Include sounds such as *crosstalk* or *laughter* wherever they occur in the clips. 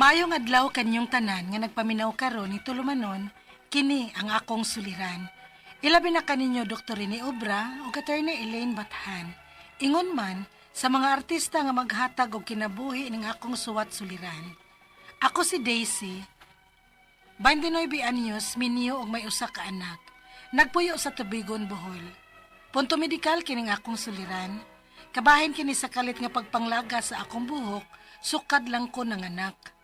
Mayong adlaw kanyong tanan nga nagpaminaw karon ni Tulumanon, kini ang akong suliran. Ilabi na kaninyo Dr. Rene Obra o Attorney Elaine Bathan. Ingon man sa mga artista nga maghatag og kinabuhi ning akong suwat suliran. Ako si Daisy, 29 anyos, minyo og may usa ka anak. Nagpuyo sa Tubigon, Bohol. Punto medikal kining akong suliran. Kabahin kini sa kalit nga pagpanglaga sa akong buhok, sukad lang ko ng anak.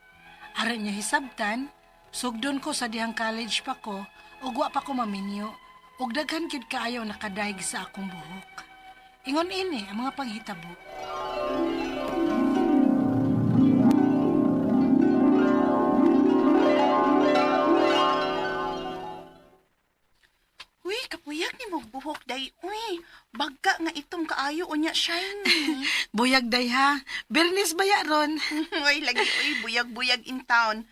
Aron niyo hisabtan, sugdon ko sa dihang college pa ko, ug pa ko maminyo, ug daghan gid kaayo nakadaig sa akong buhok. Ingon ini ang mga panghitabo. Unya shiny. *laughs* Buyag day ha, Bernis baya ron. *laughs* uy, lagi uy, buyag-buyag in town.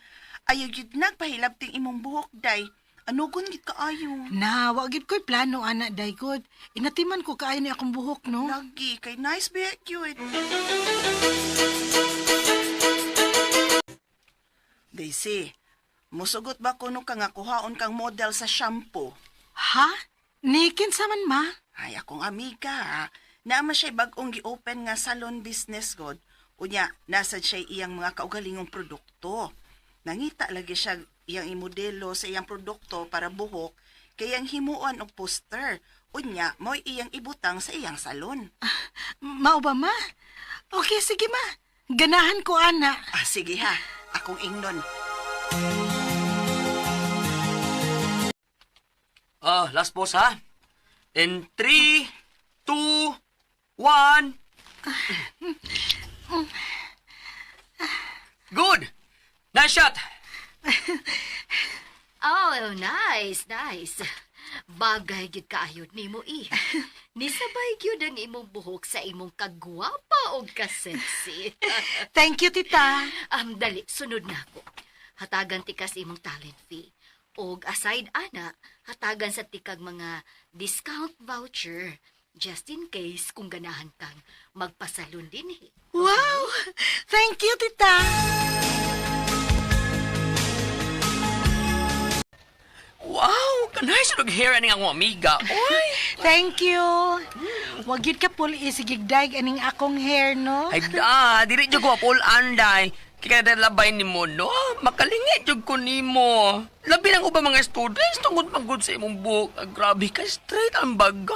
Ayaw yun nagpahilab ting imong buhok day. Ano gun gid kaayo? Na, wa gid ko'y plano anak day god. Inatiman ko kaayo ni akong buhok no. Lagi, kay nice ba cute. Daisy, musugot ba kuno ka nga kuhaon kang model sa shampoo? Ha? Nikin sa man ma? Ay, akong amiga, ha? Naama siya bagong gi-open nga salon business god. Unya, nasa siya iyang mga kaugalingong produkto. Nangita lagi siya iyang imodelo sa iyang produkto para buhok, kayang himuan og poster. Unya, mo iyang ibutang sa iyang salon. Mao ba ma? Okay, sige ma. Ganahan ko ana. Ah, sige ha. Akong ingnon. Oh, last boss ha. In 3, 2, 1. Good! Nice shot! *laughs* Oh, nice, nice. Bagay gid kaayod nimo i. *laughs* Nisabay gyud ang imong buhok sa imong kagwapa o kasexy. *laughs* Thank you, tita. um, dali, sunod na ako. Hatagan ti kas imong talent fee. Og aside ana, hatagan sa tikag mga discount voucher. Just in case kung ganahan kang magpasalon din eh. Wow! Thank you, tita. Wow! Kanay sa hair aning ang amiga. Oy! *laughs* Thank you. Wag yun ka puli isigigdag aning akong hair, no? Ay da, diri jud ko apol anday. Kaya labay ni mo, no? Makalingit jud ko nimo. Labi ng ubang mga students tungod pagod sa imong buhok. Ah, grabe ka, straight ang baga.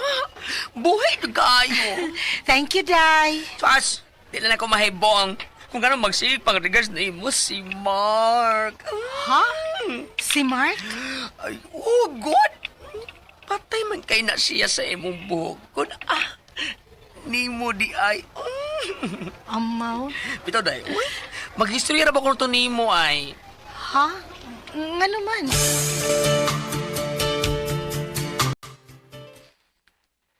Buhay jud kaayo. *laughs* Thank you, Day. Pas, di na ako mahibong. Kung gano'n magsig pang regards na imo si Mark. Ha? Si Mark? Ay, oh, good. Patay man kay na siya sa imong buhok. Kung ah, nimo di ay. *laughs* Amaw. Bitaw day, uy, maghistory ra ba kung ito nimo ay? Ha? Nga naman.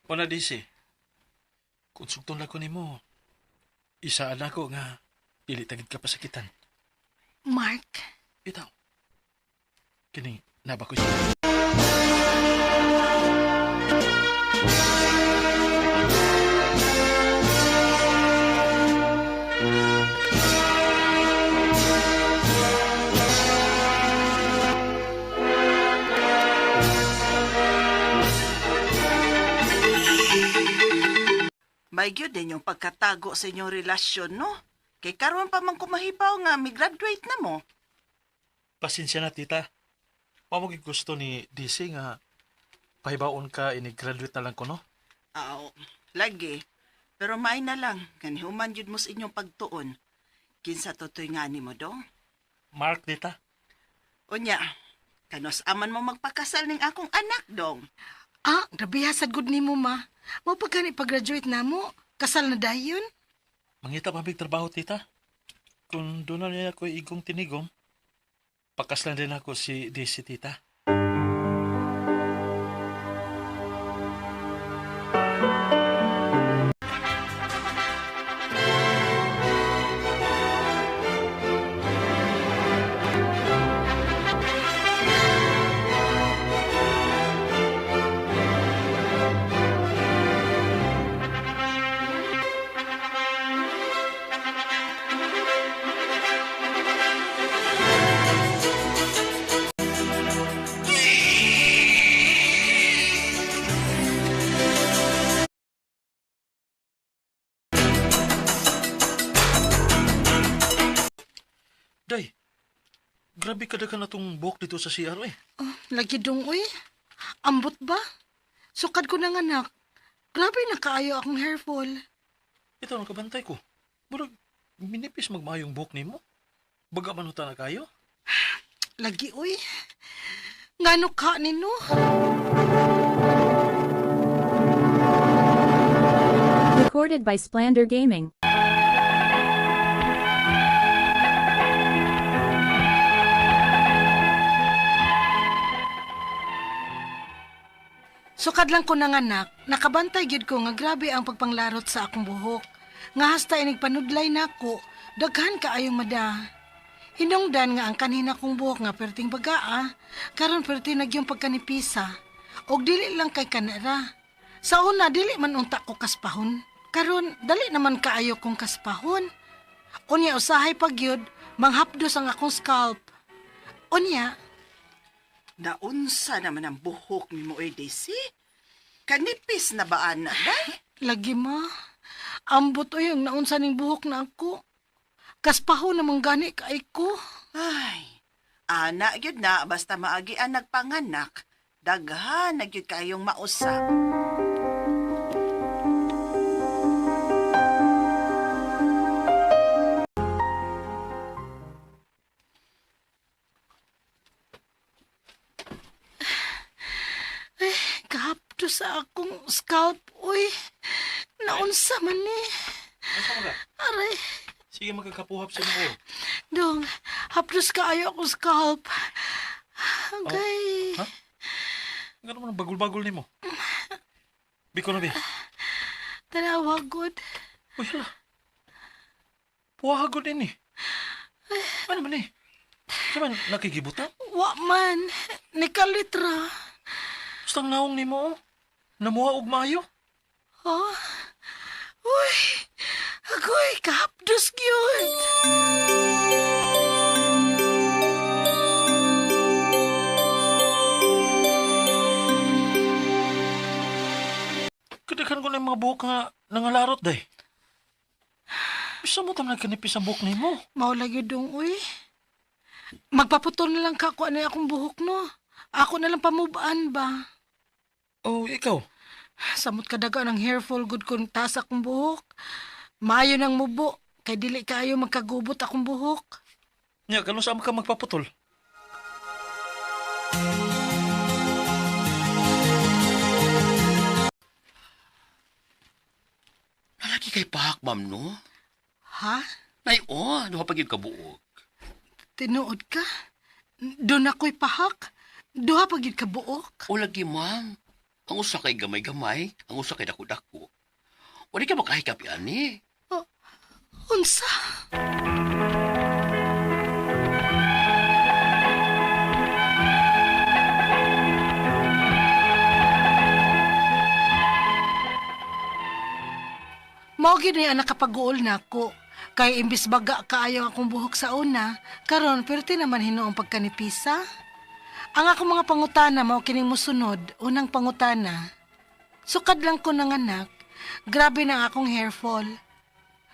Wala disi. Kung sugtong lang ko nimo, isa na ko nga dili tagid ka pasakitan. Mark? Itaw. Kini naba ko siya. May gyud din yung pagkatago sa inyong relasyon, no? Kay karon pa man kumahibaw nga mi-graduate na mo. Pasensya na tita. Mamugig gusto ni DC nga pahibaon ka ini-graduate na lang ko no? Aw, lagi. Pero may na lang, kanihuman yun mo sa inyong pagtuon. Kinsa totoy nga ni mo dong? Mark tita. Unya, kanos aman mo magpakasal ning akong anak dong. Ah, grabe hasad good ni mo, ma. Mo pagkani pag-graduate na mo, kasal na dayon? Mangita pa big trabaho tita. Kung doon na niya ako igong tinigom, pakaslan din ako si DC tita. Day, grabe kadagan na tong buhok dito sa CR eh. Oh, lagi dong, uy. Ambot ba? Sukad ko ng anak. Grabe na kaayo akong hair fall. Ito ang kabantay ko. Murag, minipis magmayong buhok ni mo. Baga man na kayo? *sighs* Lagi, uy. Ngano ka nino? Recorded by Splander Gaming. Sukad lang ko ng anak, nakabantay gyud ko nga grabe ang pagpanglarot sa akong buhok. Nga hasta inig panudlay nako, daghan kaayong mada. Hinungdan nga ang kanina kong buhok nga perting bagaa, karon perti nagyong pagkanipisa. Og dili lang kay kanara. Sa una dili man unta ko kaspahon. Karon dali naman kaayo kong kaspahon. Unya usahay pagyud, manghapdos ang akong scalp. Unya, Naunsa naman ang buhok ni mo, eh, Daisy? Kanipis na ba, ana, day? Lagi ma. Ambot o yung naunsa ning buhok na ako. Kaspaho namang gani kay ko. Ay, ana gyud na basta maagi ang nagpanganak. Daghan na gyud kayong mausap. Kahapto sa akong scalp. Uy, naunsa man ni. Ka? Aray, Sige magkakapuhap sa mo. dong, hapdos kaayo akong scalp. Okay. Ha? Gano'n mo nang bagul-bagul ni mo? Biko na, be. Tanawa good. Uy, hala. Puwahagod din eh. Ano man eh? Sa man, nakikibutan? Wa man, nikalitra. Basta ang naong ni mo, oh. Namuha og maayo. Oh. Uy, agoy, kahapdos gyud. Kadaghan ko na yung mga buhok nga nangalarot, day. Bisa mo tam nagkanipis ang buhok ni mo. Maulagi dong, uy. Magpaputol na lang ka kung ano akong buhok, no? Ako na lang pamubaan ba? Oh, ikaw. Samot kadaga ng hair fall good kung taas akong buhok. Maayo ng mubo, kay dili kayo magkagubot akong buhok. Nya, kano saan ka magpaputol? Nalagi kay pahak, ma'am, no? Ha? Nay, oh, ano pa ka buok? Tinuod ka? Doon ako'y pahak? Duha pagid ka buok? O lagi, ma'am. Ang usa kay gamay-gamay, ang usa kay dako-dako. Wala ka makahikap yan, eh. Unsa? Mao gid ni ang nakapaguol nako. Kay imbis baga kaayo akong buhok sa una, karon perti naman hinuong pagkanipisa. Ang akong mga pangutana mao kining mosunod, unang pangutana. Sukad lang ko ng anak, grabe na akong hair fall.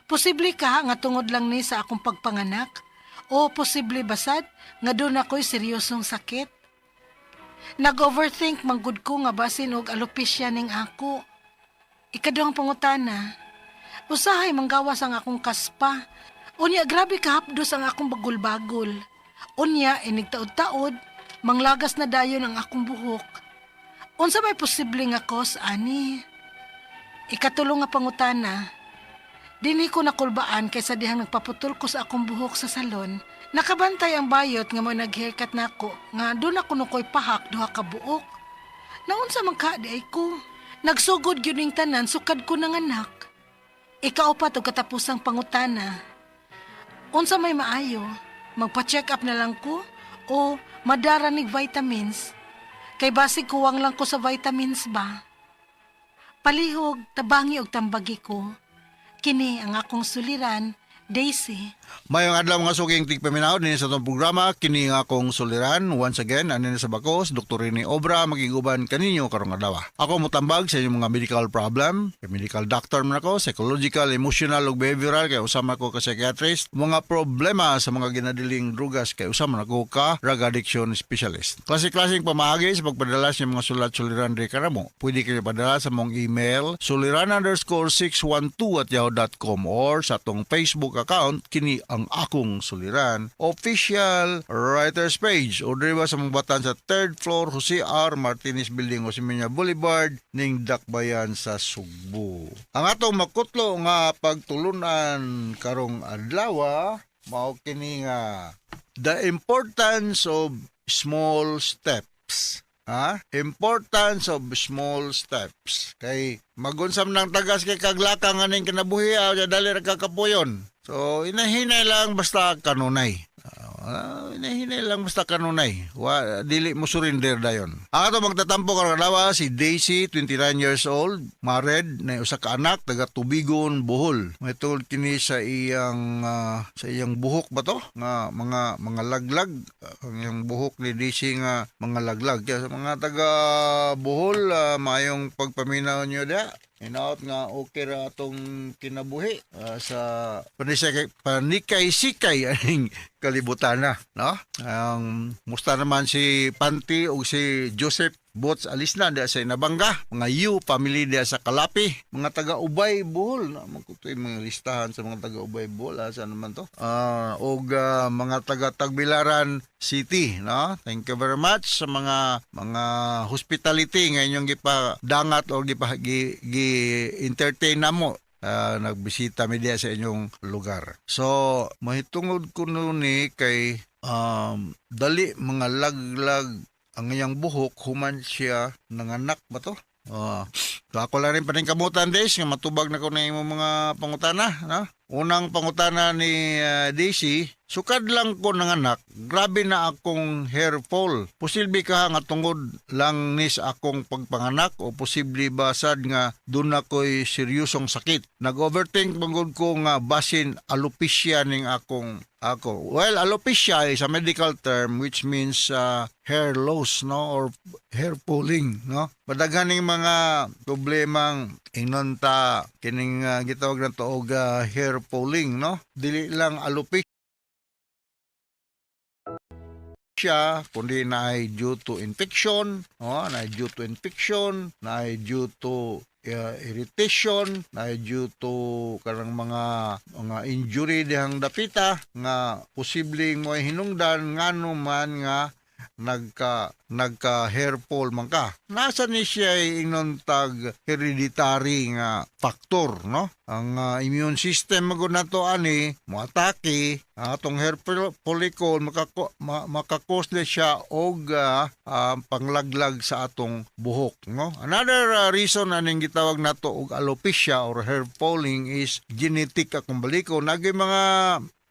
Posible ka nga tungod lang ni sa akong pagpanganak? O posible basad nga doon ako'y seryosong sakit? Nag-overthink manggod ko nga basin og alopecia ning ako. Ikaduhang pangutana. Usahay manggawas ang akong kaspa. Unya grabe kahapdos ang akong bagul-bagul. Unya inig taod-taod, manglagas na dayon ang akong buhok. Unsa may posible nga cause ani? Ikatulong nga pangutana. Dinhi ko nakulbaan kaysa dihang nagpaputol ko sa akong buhok sa salon. Nakabantay ang bayot nga mo nag-haircut nako nga doon ako nukoy pahak duha ka buok. Naunsa man ka di ay ko. Nagsugod gyud ning tanan sukad ko ng anak. Ikaupat og katapusang pangutana. Unsa may maayo? Magpa-check up na lang ko o madara nig vitamins? Kay basig kuwang lang ko sa vitamins ba? Palihog, tabangi og tambagi ko. Kini ang akong suliran Daisy, Mayong adlaw mga suking tigpaminaw din sa itong programa kini nga akong suliran once again ano sa bakos Dr. Rene Obra magiguban kaninyo karong adlaw. Ako motambag sa inyong mga medical problem, kay medical doctor man ako, psychological, emotional ug behavioral kay usama ko ka psychiatrist, mga problema sa mga ginadiling drugas kay usama ako ka drug addiction specialist. Klase-klaseng pamaagi sa pagpadala sa mga sulat-suliran di karamo. Pwede kayo padala sa mong email suliran underscore 612 at yahoo.com or sa atong Facebook account kini ang akong suliran official writers page o diri ba sa mga batan sa third floor Jose R. Martinez Building Osmeña Boulevard ning Dakbayan sa Sugbo. Ang atong makutlo nga pagtulunan karong adlaw mao kini nga the importance of small steps. Ha? Importance of small steps. Kay magunsam ng tagas kay kaglaka nga ning kinabuhi dali ra kakapuyon. So inahinay lang basta kanunay. Ah, inahinay lang basta kanunay. Wa, dili mo surrender dayon. Ang ato magtatampo karong adlaw si Daisy, 29 years old, married, na usa ka anak taga Tubigon, Bohol. May tungod kini sa iyang ah, sa iyang buhok ba to? Nga mga mga laglag ang iyang buhok ni Daisy nga mga laglag. Kaya sa mga taga Bohol, ah, mayong pagpaminaw niyo da. Hinaot nga okay ra atong kinabuhi ah, sa panisay panikay-sikay *laughs* aning kalibutan na, no? Ang musta naman si Panti o si Joseph Bots Alisna dia sa Inabanga, mga Yu family dia sa Kalapi, mga taga Ubay Bohol, na magkutoy mga listahan sa mga taga Ubay Bohol, ah, saan naman to? Ah, og ah, mga taga Tagbilaran City, no? Thank you very much sa mga mga hospitality nga inyong gipadangat o gipa gi, gi entertain namo ah, nagbisita mi diya sa inyong lugar. So, mahitungod ko nun ni kay um, dali mga laglag ang iyang buhok human siya nanganak ba to? Ah, so ako lang rin paningkamutan des nga matubag na ko na imong mga pangutana, no? Unang pangutana ni ah, Daisy, sukad lang ko nanganak, grabe na akong hair fall. Posible ka nga tungod lang ni sa akong pagpanganak o posible ba sad nga doon ako'y seryosong sakit. Nag-overthink bangod ko nga basin alopecia ning akong ako. Well, alopecia is a medical term which means uh, hair loss, no? Or hair pulling, no? Madaghaning mga problemang inunta kining uh, gitawag na to og uh, hair pulling, no? Dili lang alopecia siya kundi na ay due to infection, no? na ay due to infection, na ay due to uh, irritation, na ay due to karang mga mga injury dihang dapita nga posibleng mo hinungdan ngano man nga nagka nagka hair fall man ka. Nasa ni siya inon tag hereditary nga factor, no? Ang ah, immune system magud nato ani mo atake ang atong hair fol- follicle makako ma, makakos na siya og ah, ah, panglaglag sa atong buhok, no? Another ah, reason aning gitawag nato og alopecia or hair falling is genetic akong baliko. Nagay mga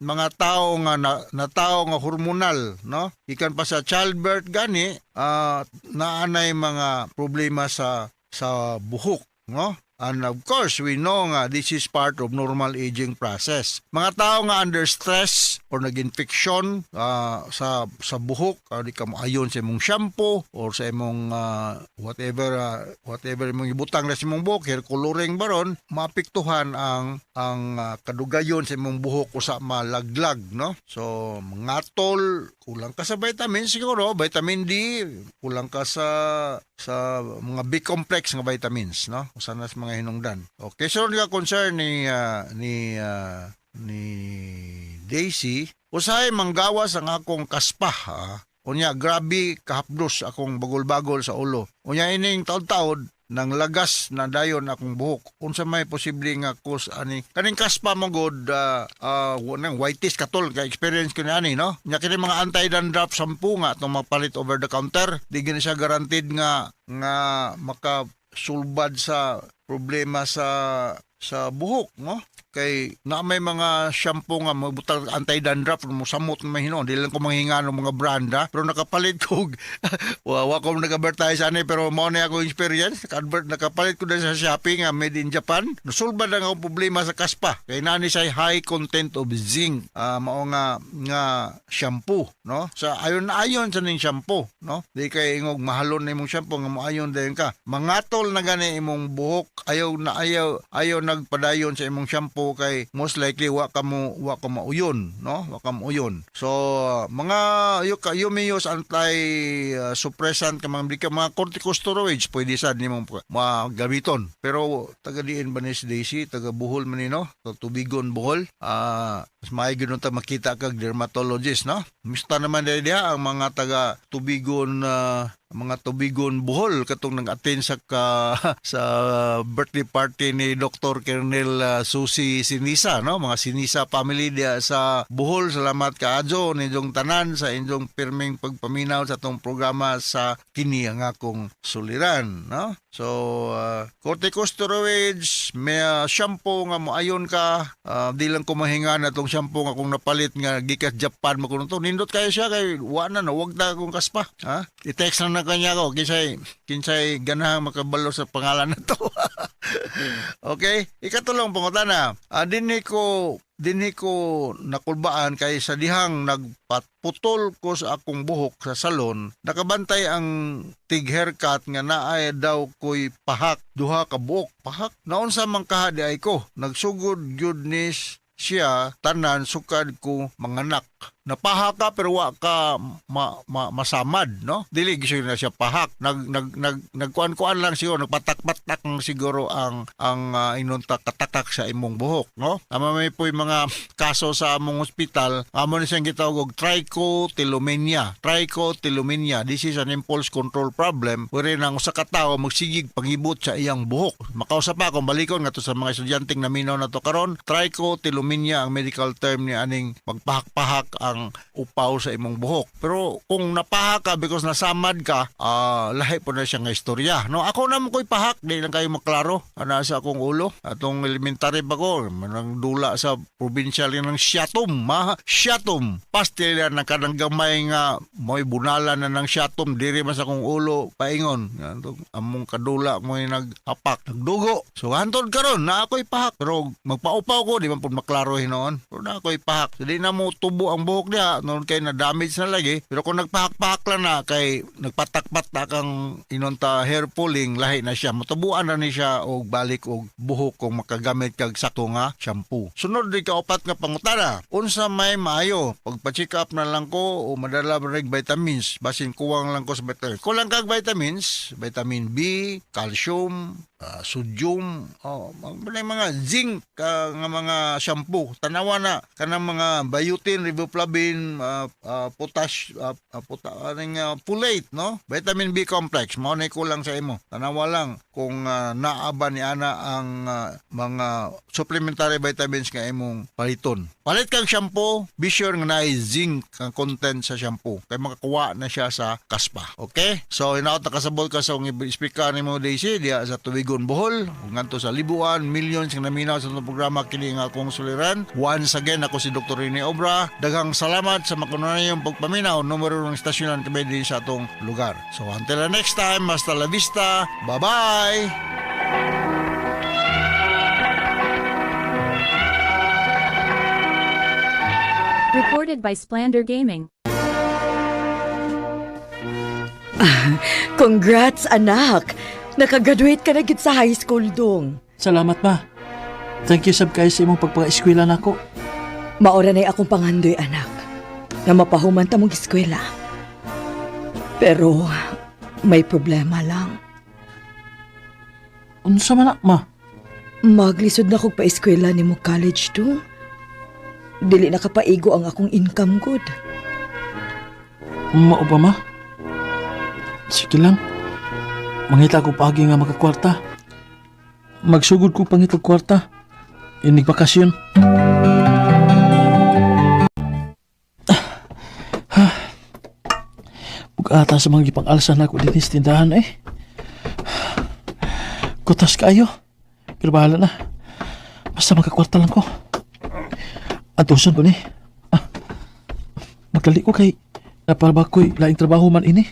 mga tao nga na, na tao nga hormonal no? Ikan pa sa childbirth gani ah, naanay mga problema sa sa buhok no And of course, we know nga this is part of normal aging process. Mga tao nga under stress or nag-infection ah, sa sa buhok, or di ka maayon sa imong shampoo or sa imong ah, whatever ah, whatever imong ibutang na sa imong buhok, hair coloring baron, maapektuhan ang ang ah, kadugayon sa imong buhok o sa malaglag, no? So, mga tol, kulang ka sa vitamins siguro, vitamin D, kulang ka sa sa mga B-complex nga vitamins, no? Usa na sa mga hinungdan. Okay, so nga concern ni ah, ni ah, ni Daisy, usahay manggawas ang akong kaspa, ha? Unya, grabe kahapdos akong bagol-bagol sa ulo. Unya, ining taod-taod, nang lagas na dayon akong buhok. Unsa may posible nga cause ani kaning kaspa mo god uh, uh, nang whitish katol ka experience ko ni ani no. Nya kini mga anti-dandruff shampoo nga itong mapalit over the counter, di gani siya guaranteed nga nga maka sulbad sa problema sa sa buhok no kay na may mga shampoo nga mabutang anti-dandruff mo samot na mahino. Di lang ko manghinga ng mga branda pero nakapalit ko *laughs* wa wa ko nag-advertise ani pero mao na ako experience. Naka-advert nakapalit ko na sa Shopee nga made in Japan. Nasulba na ang problema sa kaspa. Kay nani say high content of zinc. Ah, mao nga nga shampoo no? Sa ayon ayon sa ning shampoo no? Di kay ingog mahalon na imong shampoo nga moayon dayon ka. Mangatol na gani imong buhok. Ayaw na ayaw ayaw nagpadayon sa imong shampoo kay most likely wa ka mo wa ka mauyon no? Wa ka mauyon. So mga you, ka- you may use anti uh, suppressant ka mga mga corticosteroids pwede sad nimong pa- magamiton pero taga diin ba ni si Daisy? Taga Bohol man ni, no? Sa tubigon Bohol. Ah mas maay gyud ta makita kag dermatologist no? Mista naman dahil ang mga taga tubigon ah, mga tubigon Bohol katong nag-attend sa ka, *laughs* sa birthday party ni Dr. Kernel ah, Susi Sinisa no? Mga Sinisa family dia sa Bohol. Salamat kaadyo ninyong tanan sa inyong pirming pagpaminaw sa tong programa sa kini ang akong suliran no? So uh, corticosteroids may ah, shampoo nga moayon ka. Ah, di lang ko mahinga na tong shampoo nga kung napalit nga gikas Japan mo kuno to. Nindot kayo siya kay wa na no? Wag na akong kaspa ha? I-text na kanya ko kinsay kinsay ganahang makabalo sa pangalan na to. *laughs* Okay? Ikatulong pangutana. Ah, dinhi ko dinhi ko nakulbaan kay sa dihang nagpatputol ko sa akong buhok sa salon. Nakabantay ang tig haircut nga naay daw ko'y pahak. Duha ka buok pahak. Naon sa man kahadi ay ko? Nagsugod gyud ni siya tanan sukad ko manganak napahak ka pero wa ka ma, ma, masamad no? Dili gyud na siya pahak. Nag nag nag nagkuan-kuan lang siguro nagpatak-patak siguro ang ang uh, inunta katakak sa imong buhok no? Ama may po'y mga kaso sa among ospital amo ni siyang gitawag og trichotillomania trichotillomania this is an impulse control problem wherein ang usa ka tawo magsigig pangibot sa iyang buhok. Makausap pa akong balikon nga to sa mga estudyanteng naminaw na to karon. Trichotillomania ang medical term ni aning magpahak-pahak ang upaw sa imong buhok. Pero kung napahak ka because nasamad ka ah lahi po na siya nga istorya. No ako na ko'y pahak di lang kayo maklaro. Ana sa akong ulo. Atong elementary pa ko manang dula sa provincial ng Siatom ma. Siatom pastila na kanang gamay nga mo'y bunala na ng Siatom diri man sa akong ulo paingon. To, among kadula mo'y naghapak nagdugo. So hantod karon na ako'y pahak. Pero magpaupaw ko di man pud maklaro hinoon pero na ako'y pahak. So di na mo tubo ang buhok niya noon kay na damage na lagi pero kung nagpahak-pahak lang na kay nagpatak-patak ang inunta hair pulling lahi na siya. Matubuan na ni siya og balik og buhok kung makagamit kag sakto nga shampoo. Sunod di ka upat nga pangutana unsa may maayo? Pagpa-check up na lang ko o madala reg vitamins. Basin kuwang lang ko sa vitamins kulang kag vitamins vitamin B calcium ah, sodium oh mga zinc ka nga mga shampoo. Tanawa na kanang mga biotin riboflavin ah, ah, potash ah, ah, puta aning ah, folate no? Vitamin B complex. Mao na kulang sa imo. Tanawa lang kung ah, naaba ni ana ang ah, mga supplementary vitamins nga imong paliton. Palit kang shampoo. Be sure nga naay zinc ang content sa shampoo. Kay makakuha na siya sa kaspa. Okay? So hinaot nakasabol ka sa speaker ni mo Daisy diya sa Tubigon Bohol ug ngadto sa libuan millions nga naminaw sa itong programa kini nga akong suliran once again ako si Dr. Rene Obra daghang salamat sa makunanayong pagpaminaw numero ng istasyonan kami din sa atong lugar so until the next time hasta la vista bye bye Recorded by Splander Gaming. *laughs* Congrats, anak! Nakagraduate ka na gid sa high school dong. Salamat ma. Thank you sab kayo sa imong pagpaka-eskwela nako. Maora na akong pangandoy, anak. Na mapahuman ta mong eskwela. Pero, may problema lang. Unsa man na, ma? Maglisod na kog pa-eskwela ni mo college to. Dili na kapaigo ang akong income good. Mao ba ma? Sige lang. Mangita ko pagi nga makakwarta. Magsugod ko pangitag kwarta. Inig bakasyon. Bugata sa mga gipang-alsa na ako din sa tindahan eh. Kutas kayo. Pero bahala na. Basta magkakwarta lang ko. Atuson ko ni. Ah, magdali ko kay napalaba ko'y laing trabaho man ini.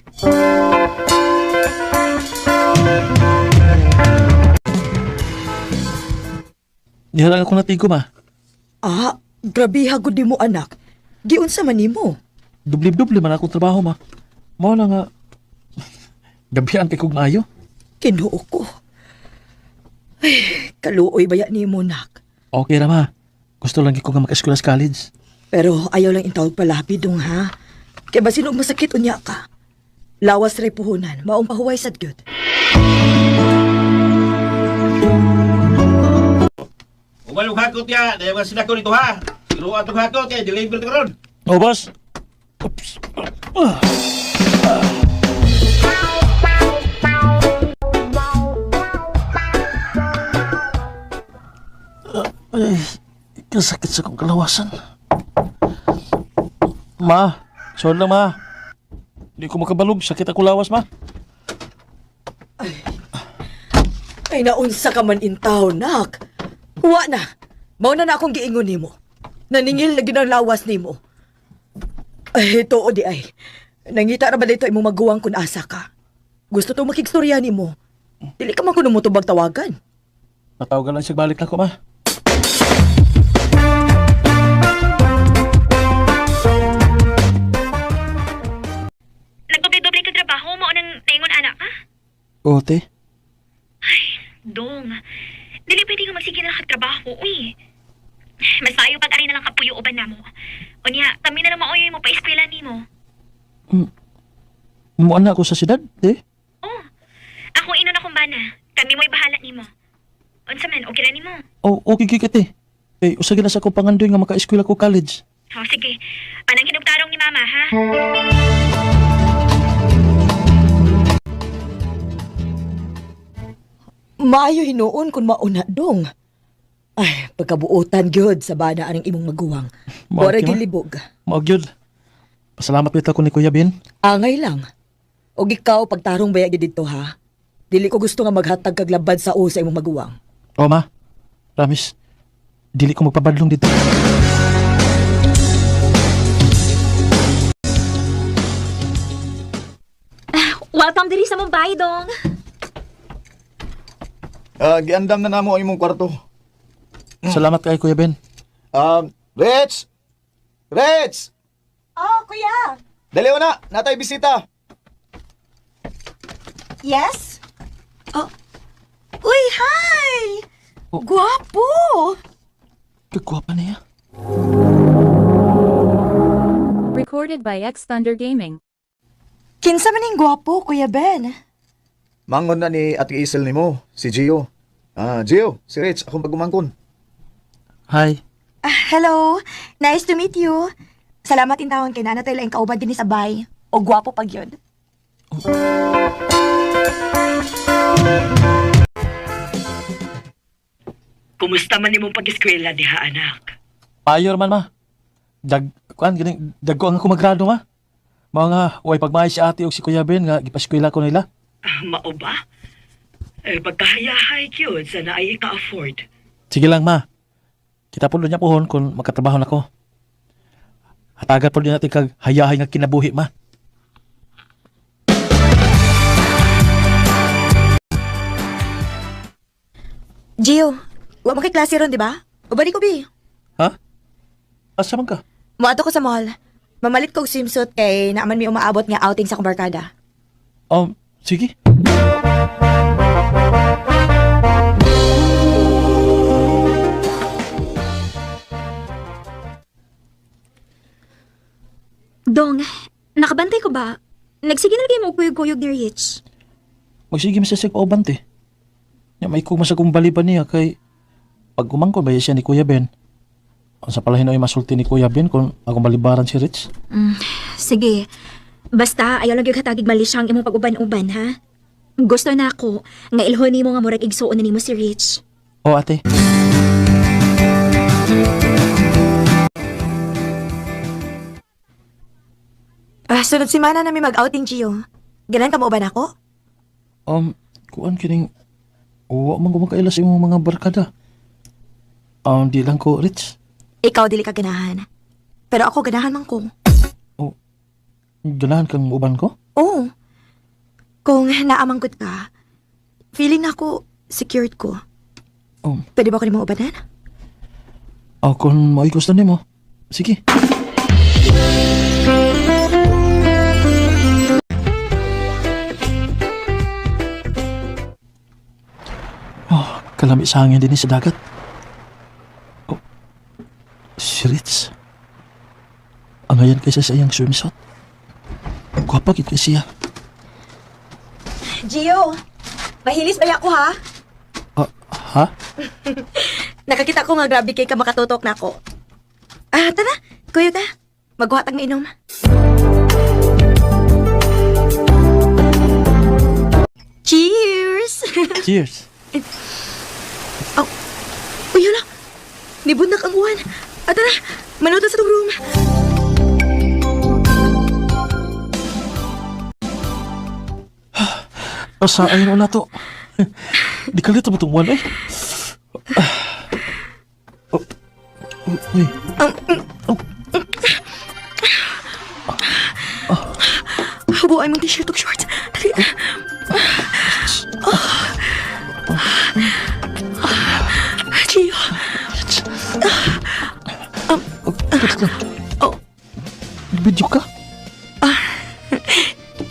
Nihalang ako natigo ma. Ah, grabe hagod di mo anak. Giunsa man nimo? Dubli-dubli man akong trabaho ma. Mao na nga. *laughs* Gabihan kay kog maayo. Kinuo ko. Ay, kaluoy baya nimo nak. Okay ra ma. Gusto lang ko nga mag-eskwela sa college. Pero ayaw lang intawag palapi dong ha. Kaya ba sino masakit unya ka? Lawas ray puhunan, maong pahuway sad gyud. Umalong hakot ya, dahil mga sinako nito ha. Siguro atong hakot kaya deliver ito karon. Oh, boss. Oops. Ah. Ah, Ay, kasakit sa kong kalawasan. Ma, sorry lang ma. Hindi ko makabalog, sakit ako lawas ma. Ay naunsa ka man intaw nak. Wa na. Mao na na akong giingon nimo. Naningil na gyud ang lawas nimo. Ay, tuo di ay. Nangita ra ba dito imong maguwang kun asa ka? Gusto to makigstorya nimo. Dili ka man kuno mo tawagan. Natawagan lang siya balik na ma. Ote, Dong, dili pwede ka magsige na kagtrabaho, uy. Mas maayo pag ari na lang kapuyo uban na mo. Unya, kami na lang mauyoy mo pa eskwela ni mo. mo anak ko sa siyudad, eh? Oh, ako inon akong bana. Kami mo'y bahala ni mo. Unsa man, okay ra ni mo. Oh, okay kikit eh. Eh, usagin na sa akong pangandoy nga maka-eskwela ko college. Oh, sige. Anang hinugtarong ni mama, ha? Maayo hinuon kun mauna dong. Ay, pagkabuotan gyud sa bana aning imong maguwang. Ma. gilibog. Maog yun. Pasalamat kita ko ni Kuya Bin. Angay lang. Og ikaw pagtarong baya gyud dito ha. Dili ko gusto nga maghatag kag labad sa o sa imong maguwang. O ma, promise. Dili ko magpabadlong dito. Welcome diri sa Mumbai, dong. Ah, giandam na namo ang imong kwarto. Salamat kay Kuya Ben. Um, Rich! Rich! Oh, kuya. Dali na, natay bisita. Yes? Oh. Uy, hi! Oh. Guwapo! Kagwapa niya. Recorded by X Thunder Gaming. Kinsa man yung guwapo, Kuya Ben? Mangon na ni Ate Isel nimo, si Gio. Ah, Gio, si Rich, akong pagumangkon. Hi. Ah, hello. Nice to meet you. Salamat in tawon kay Nana tayo lang kauban din sa bay. O guwapo pag yun. Kumusta man imong pag-eskwela diha anak? Payor man ma. Dag, kuan, gining, dagko ang ako magrado ma. Mga way pagmay si ate o si Kuya Ben nga gipaskwela ko nila. Ah, mao ba? Eh, pagkahayahay kyud sa naay ka-afford. Sige lang ma. Kita po niya pohon kung magkatrabaho na ko. Hatagan po din natin kag hayahay nga kinabuhi ma. Gio, wa mo kay klase ron, di ba? Ubali ko, bi. Ha? Asa man ka? Muato ko sa mall. Mamalit ko og swimsuit kay naaman mi umaabot nga outing sa akong barkada. Um, sige. Dong, nakabantay ko ba? Nagsige na lagi mo kuyog-kuyog ni Rich. Magsige mi sa sig paubante. Nya may kuma sa kong baliban niya kay pag kumangko ba siya ni Kuya Ben. Ang sa palahin ay masulti ni Kuya Ben kung akong balibaran si Rich. Sige. Basta, ayaw lang yung katagig mali siyang imong pag-uban-uban, ha? Gusto na ako nga ilhon mo nga murag igsuon na nimo si Rich. O ate, Ah, sunod simana na mi mag-outing, Gio. Ganan ka mo ba ako? um, kuan kining uwa man ko makaila sa imong mga barkada. Um, di lang ko, Rich. Ikaw dili ka ganahan. Pero ako ganahan man ko. Ganahan kang uban ko? Oo. Kung naamangkot ka, feeling na ako secured ko. Oh. Pwede ba ako ni mo ubanan? O, kung may gusto ni mo. Sige. Oh, kalami sa hangin din sa dagat. Oh, si Ritz. Ang ayan kaysa sa iyang swimsuit. Gwapa kay siya. Gio, mahilis ba ako ha? Ah, ha? *laughs* Nakakita ko nga grabe kay ka makatutok na ako. Ah, tara, kuya ta. Maghuhatag na inom. Cheers! *laughs* Cheers. oh, uy, hala. Nibundak ang uwan. Ah, tara, manuta sa room. Asa ayun na to. Di kalito mo itong eh. Oh, oh, uy. Habuan mong t-shirt o shorts. Dali. Gio. Oh. Video ka?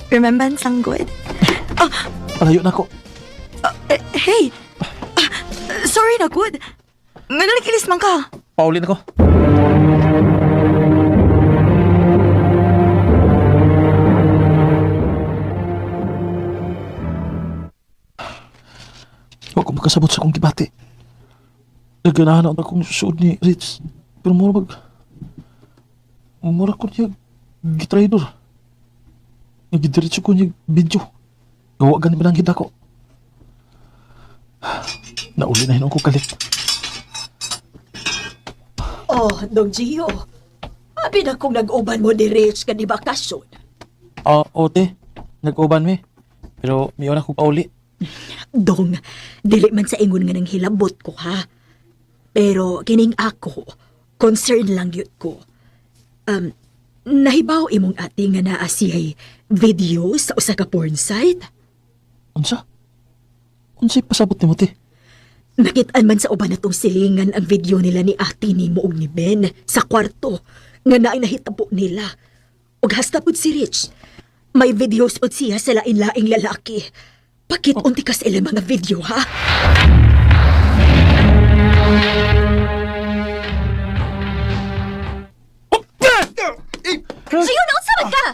Remember ang sanggod? Palayo na ako. Eh, hey! Ah, sorry na, good. Nga nalikilis man ka. Paulin ako. Huwag ko makasabot sa kong gibati. Naganahan ako akong suod ni Ritz. Pero mura mag... Mura ko niya gitraidor. Nagidiretso ko niya video. Gawa ganun ba lang ako? Nauli na hinong ko kalit. Oh, Dong Gio. Abi na kung nag-uban mo ni Rich ka di bakasyon. Ah, ote. Nag-uban mi. Pero may una ko pauli. Dong, dili man sa ingon nga nang hilabot ko ha. Pero kining ako, concern lang yun ko. Um, nahibaw imong ati nga naa siya'y video sa usa ka porn site? Unsa? Unsay pasabot ni mo, te? Nakitaan man sa uban natong silingan ang video nila ni ati ni mo ug ni Ben sa kwarto nga naay nahitabo nila. Ug hasta pud si Rich. May videos pud siya sa lain-laing lalaki. Pakit-unti ka sa ilang mga video, ha? Siyo na unsabad ka!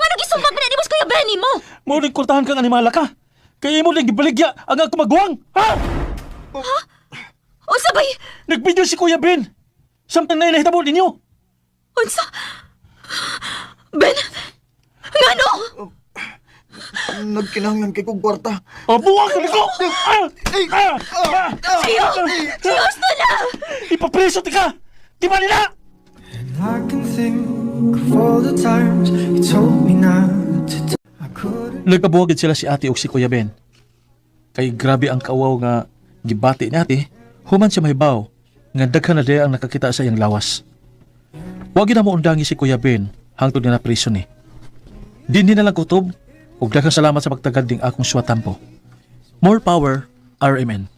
Nga nagisumbag mo na ni Boss Kuya Benny mo! Mo rin kurtahan kang animala ka. Kaya mo rin gibaligya ang ako magwang. Ha? Unsabay! Nagbidyo si Kuya Ben. Samtang na inahitabo ninyo. Unsa? Ben! Ngano? Nagkinahanglan kay kong kwarta. Abuwang ka ko! Ah! Ah! Ah! Siyo! Siyo, na! Ipapreso ti ka! Di ba nila? I can think of all the times you told me not Nagkabuhagid sila si ate o si Kuya Ben. Kay grabe ang kawaw nga gibati ni ate, human siya mahibaw nga daghan na ang nakakita sa iyang lawas. Wagi na mo undangi si Kuya Ben hangtod nga na prison ni. Dinhi na lang kutob ug daghang salamat sa pagtagad ding akong suwatampo. More power, RMN.